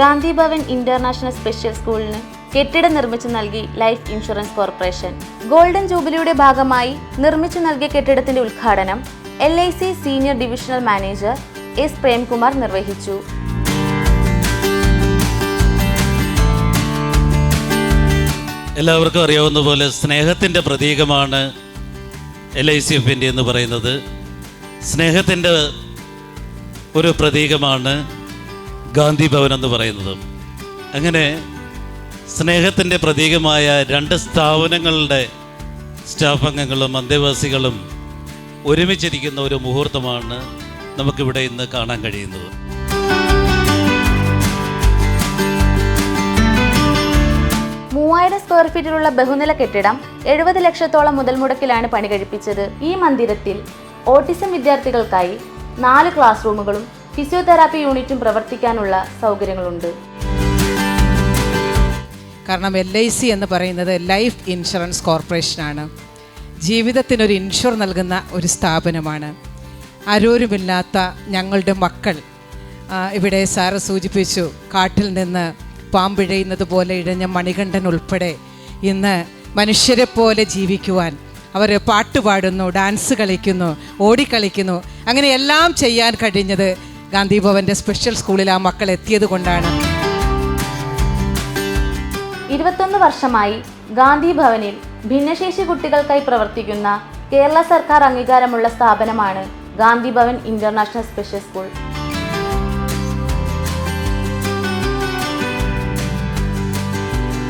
Gandhi Bhavan international special സ്കൂളിന് കെട്ടിടം നിർമ്മിച്ചു നൽകി ലൈഫ് ഇൻഷുറൻസ് കോർപ്പറേഷൻ. ഗോൾഡൻ ജൂബിലിയുടെ ഭാഗമായി നിർമ്മിച്ചു നൽകിയ കെട്ടിടത്തിന്റെ ഉദ്ഘാടനം L I C senior divisional manager S Premkumar നിർവഹിച്ചു. എല്ലാവർക്കും അറിയാവുന്ന പോലെ സ്നേഹത്തിന്റെ പ്രതീകമാണ് എൽ ഐ സി എഫ് എന്ന് പറയുന്നത്. സ്നേഹത്തിന്റെ ഒരു പ്രതീകമാണ് ഗാന്ധി ഭവൻ എന്ന് പറയുന്നത്. അങ്ങനെ സ്നേഹത്തിന്റെ പ്രതീകമായ രണ്ട് സ്ഥാപനങ്ങളുടെ സ്റ്റാഫ് അംഗങ്ങളും അന്തേവാസികളും ഒരുമിച്ചിരിക്കുന്ന ഒരു മുഹൂർത്തമാണ് നമുക്കിവിടെ ഇന്ന് കാണാൻ കഴിയുന്നത്. മൂവായിരം സ്ക്വയർ ഫീറ്റിലുള്ള ബഹുനില കെട്ടിടം എഴുപത് ലക്ഷത്തോളം മുതൽ മുടക്കിലാണ് പണി കഴിപ്പിച്ചത്. ഈ മന്ദിരത്തിൽ ഓട്ടിസം വിദ്യാർത്ഥികൾക്കായി നാല് ക്ലാസ് റൂമുകളും ഫിസിയോതെറാപ്പി യൂണിറ്റും പ്രവർത്തിക്കാനുള്ള സൗകര്യങ്ങളുണ്ട്. കാരണം എൽ ഐ സി എന്ന് പറയുന്നത് ലൈഫ് ഇൻഷുറൻസ് കോർപ്പറേഷനാണ് ജീവിതത്തിനൊരു ഇൻഷുർ നൽകുന്ന ഒരു സ്ഥാപനമാണ്. ആരോരുമില്ലാത്ത ഞങ്ങളുടെ മക്കൾ ഇവിടെ സാറ് സൂചിപ്പിച്ചു കാട്ടിൽ നിന്ന് പാമ്പിഴയുന്നത് പോലെ ഇഴഞ്ഞ മണികണ്ഠൻ ഉൾപ്പെടെ ഇന്ന് മനുഷ്യരെ പോലെ ജീവിക്കുവാൻ. അവർ പാട്ട് പാടുന്നു ഡാൻസ് കളിക്കുന്നു ഓടിക്കളിക്കുന്നു. അങ്ങനെ എല്ലാം ചെയ്യാൻ കഴിഞ്ഞത് ഗാന്ധി ഭവന്റെ സ്പെഷ്യൽ സ്കൂളിൽ ആ മക്കൾ എത്തിയത് കൊണ്ടാണ്. ഇരുപത്തൊന്ന് വർഷമായി ഗാന്ധി ഭവനിൽ ഭിന്നശേഷി കുട്ടികൾക്കായി പ്രവർത്തിക്കുന്ന കേരള സർക്കാർ അംഗീകാരമുള്ള സ്ഥാപനമാണ് Gandhi Bhavan international special school